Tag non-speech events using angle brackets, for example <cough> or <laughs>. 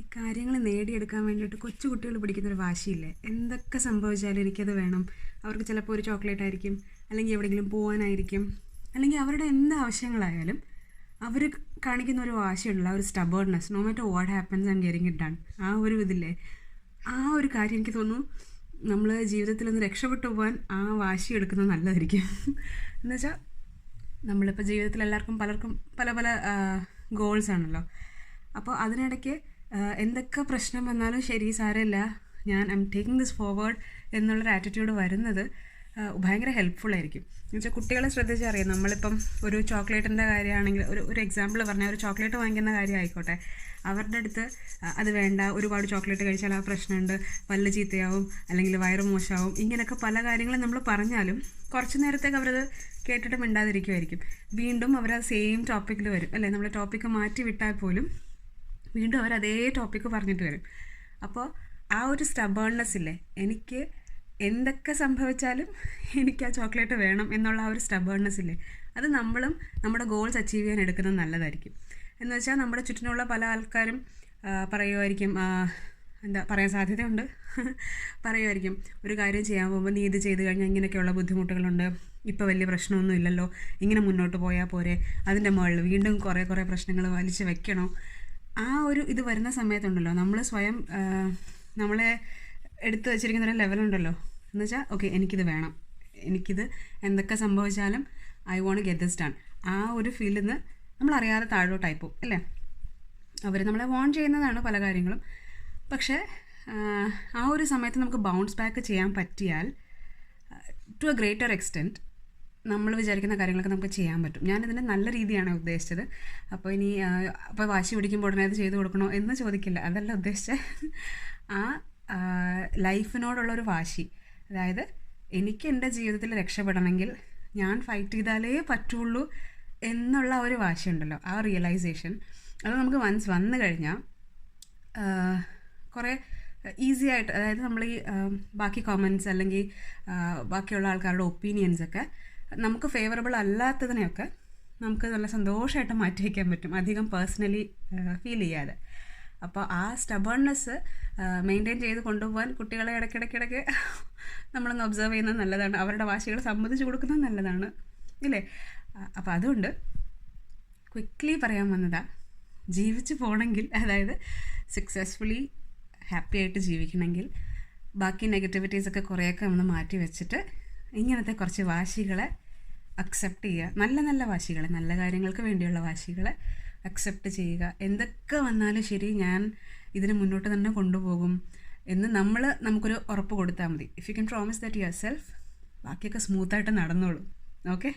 ഈ കാര്യങ്ങൾ നേടിയെടുക്കാൻ വേണ്ടിയിട്ട് കൊച്ചു കുട്ടികൾ പിടിക്കുന്ന ഒരു വാശിയില്ലേ? എന്തൊക്കെ സംഭവിച്ചാലും എനിക്കത് വേണം. അവർക്ക് ചിലപ്പോൾ ഒരു ചോക്ലേറ്റ് ആയിരിക്കും അല്ലെങ്കിൽ എവിടെയെങ്കിലും പോകാനായിരിക്കും അല്ലെങ്കിൽ അവരുടെ എന്ത് ആവശ്യങ്ങളായാലും അവർ കാണിക്കുന്ന ഒരു വാശിയുള്ള ഒരു stubbornness no matter what happens and getting it ആണ് ആ ഒരു ഇതില്ലേ? ആ ഒരു കാര്യം എനിക്ക് തോന്നുന്നു നമ്മൾ ജീവിതത്തിൽ ഒന്ന് രക്ഷപ്പെട്ടു പോകാൻ ആ വാശി എടുക്കുന്നത് നല്ലതായിരിക്കും. <laughs> എന്നുവെച്ചാൽ നമ്മളിപ്പോൾ ജീവിതത്തിൽ എല്ലാവർക്കും പലർക്കും പല പല ഗോൾസ് ആണല്ലോ. അപ്പോൾ അതിനിടയ്ക്ക് എന്തൊക്കെ പ്രശ്നം വന്നാലും ശരി സാരമില്ല ഞാൻ I am taking this forward എന്നുള്ളൊരു ആറ്റിറ്റ്യൂഡ് വരുന്നത് ഭയങ്കര ഹെൽപ്ഫുൾ ആയിരിക്കും. എന്നുവെച്ചാൽ കുട്ടികളെ ശ്രദ്ധിച്ചറിയാം നമ്മളിപ്പം ഒരു ചോക്ലേറ്റിന്റെ കാര്യമാണെങ്കിൽ ഒരു ഒരു എക്സാമ്പിൾ പറഞ്ഞാൽ ഒരു ചോക്ലേറ്റ് വാങ്ങിക്കുന്ന കാര്യം ആയിക്കോട്ടെ. അവരുടെ അടുത്ത് അത് വേണ്ട ഒരുപാട് ചോക്ലേറ്റ് കഴിച്ചാൽ ആ പ്രശ്നമുണ്ട് പല്ല് ചീത്തയാവും അല്ലെങ്കിൽ വയറ് മോശമാവും ഇങ്ങനെയൊക്കെ പല കാര്യങ്ങളും നമ്മൾ പറഞ്ഞാലും കുറച്ച് നേരത്തേക്ക് അവരത് കേട്ടിട്ട് മിണ്ടാതിരിക്കുമായിരിക്കും വീണ്ടും അവർ ആ സെയിം ടോപ്പിക്കിൽ വരും. അല്ലേ? നമ്മൾ ടോപ്പിക്ക് മാറ്റി വിട്ടാൽ പോലും വീണ്ടും അവർ അതേ ടോപ്പിക്ക് പറഞ്ഞിട്ട് വരും. അപ്പോൾ ആ ഒരു സ്റ്റബേൺനെസ് ഇല്ലേ? എനിക്ക് എന്തൊക്കെ സംഭവിച്ചാലും എനിക്ക് ആ ചോക്ലേറ്റ് വേണം എന്നുള്ള ആ ഒരു സ്റ്റബേൺനെസ് ഇല്ലേ? അത് നമ്മളും നമ്മുടെ ഗോൾസ് അച്ചീവ് ചെയ്യാൻ എടുക്കുന്നത് നല്ലതായിരിക്കും. എന്ന് വെച്ചാൽ നമ്മുടെ ചുറ്റിനുള്ള പല ആൾക്കാരും പറയുമായിരിക്കും എന്താ പറയാൻ സാധ്യതയുണ്ട്. <laughs> പറയുമായിരിക്കും ഒരു കാര്യം ചെയ്യാൻ പോകുമ്പോൾ നീ ഇത് ചെയ്ത് കഴിഞ്ഞാൽ ഇങ്ങനെയൊക്കെയുള്ള ബുദ്ധിമുട്ടുകളുണ്ട്. ഇപ്പോൾ വലിയ പ്രശ്നമൊന്നും ഇല്ലല്ലോ ഇങ്ങനെ മുന്നോട്ട് പോയാൽ പോരെ. അതിന്റെ മുകളിൽ വീണ്ടും കുറേ കുറേ പ്രശ്നങ്ങൾ വലിച്ച് വെക്കണോ? ആ ഒരു ഇത് വരുന്ന സമയത്തുണ്ടല്ലോ നമ്മൾ സ്വയം നമ്മളെ എടുത്തു വച്ചിരിക്കുന്ന ഒരു ലെവലുണ്ടല്ലോ എന്ന് വെച്ചാൽ ഓക്കെ എനിക്കിത് വേണം. എനിക്കിത് എന്തൊക്കെ സംഭവിച്ചാലും I won't get this done ആ ഒരു ഫീൽഡിൽ നിന്ന് നമ്മളറിയാതെ താഴോട്ടായി പോകും അല്ലേ? അവർ നമ്മളെ വോൺ ചെയ്യുന്നതാണ് പല കാര്യങ്ങളും. പക്ഷേ ആ, ഒരു സമയത്ത് നമുക്ക് ബൗൺസ് ബാക്ക് ചെയ്യാൻ പറ്റിയാൽ ടു എ ഗ്രേറ്റർ എക്സ്റ്റെന്റ് നമ്മൾ വിചാരിക്കുന്ന കാര്യങ്ങളൊക്കെ നമുക്ക് ചെയ്യാൻ പറ്റും. ഞാനിതിനെ നല്ല രീതിയാണ് ഉദ്ദേശിച്ചത്. അപ്പോൾ ഇനി അപ്പോൾ വാശി പിടിക്കുമ്പോൾ ഉടനെ അത് ചെയ്തു കൊടുക്കണോ എന്ന് ചോദിക്കില്ല. അതല്ല ഉദ്ദേശിച്ച ആ ലൈഫിനോടുള്ളൊരു വാശി. അതായത് എനിക്ക് എന്റെ ജീവിതത്തിൽ രക്ഷപ്പെടണമെങ്കിൽ ഞാൻ ഫൈറ്റ് ചെയ്താലേ പറ്റുള്ളൂ എന്നുള്ള ഒരു വാശി ഉണ്ടല്ലോ ആ റിയലൈസേഷൻ അത് നമുക്ക് വൺസ് വന്നു കഴിഞ്ഞാൽ കുറേ ഈസി ആയിട്ട് അതായത് നമ്മൾ ഈ ബാക്കി കോമൻസ് അല്ലെങ്കിൽ ബാക്കിയുള്ള ആൾക്കാരുടെ ഒപ്പീനിയൻസ് ഒക്കെ നമുക്ക് ഫേവറബിൾ അല്ലാത്തതിനെയൊക്കെ നമുക്ക് നല്ല സന്തോഷമായിട്ട് മാറ്റി വയ്ക്കാൻ പറ്റും. അധികം പേഴ്സണലി ഫീൽ ചെയ്യാതെ. അപ്പോൾ ആ സ്റ്റബേൺനെസ് മെയിന്റെയിൻ ചെയ്ത് കൊണ്ടുപോകാൻ കുട്ടികളെ ഇടയ്ക്കിടയ്ക്കിടയ്ക്ക് നമ്മളൊന്ന് ഒബ്സർവ് ചെയ്യുന്നത് നല്ലതാണ്. അവരുടെ വാശികൾ സമ്മതിച്ചു കൊടുക്കുന്നത് നല്ലതാണ്. ഇല്ലേ? അപ്പോൾ അതുകൊണ്ട് ക്വിക്ക്ലി പറയാൻ വന്നതാ ജീവിച്ചു പോകണമെങ്കിൽ അതായത് സക്സസ്ഫുള്ളി ഹാപ്പി ആയിട്ട് ജീവിക്കണമെങ്കിൽ ബാക്കി നെഗറ്റിവിറ്റീസൊക്കെ കുറേയൊക്കെ ഒന്ന് മാറ്റി വെച്ചിട്ട് ഇങ്ങനത്തെ കുറച്ച് വാശികളെ അക്സെപ്റ്റ് ചെയ്യുക. നല്ല നല്ല വാശികളെ നല്ല കാര്യങ്ങൾക്ക് വേണ്ടിയുള്ള വാശികളെ അക്സെപ്റ്റ് ചെയ്യുക. എന്തൊക്കെ വന്നാലും ശരി ഞാൻ ഇതിന് മുന്നോട്ട് തന്നെ കൊണ്ടുപോകും എന്ന് നമ്മൾ നമുക്കൊരു ഉറപ്പ് കൊടുത്താൽ മതി. If you can promise that yourself ബാക്കിയൊക്കെ സ്മൂത്തായിട്ട് നടന്നോളൂ. ഓക്കെ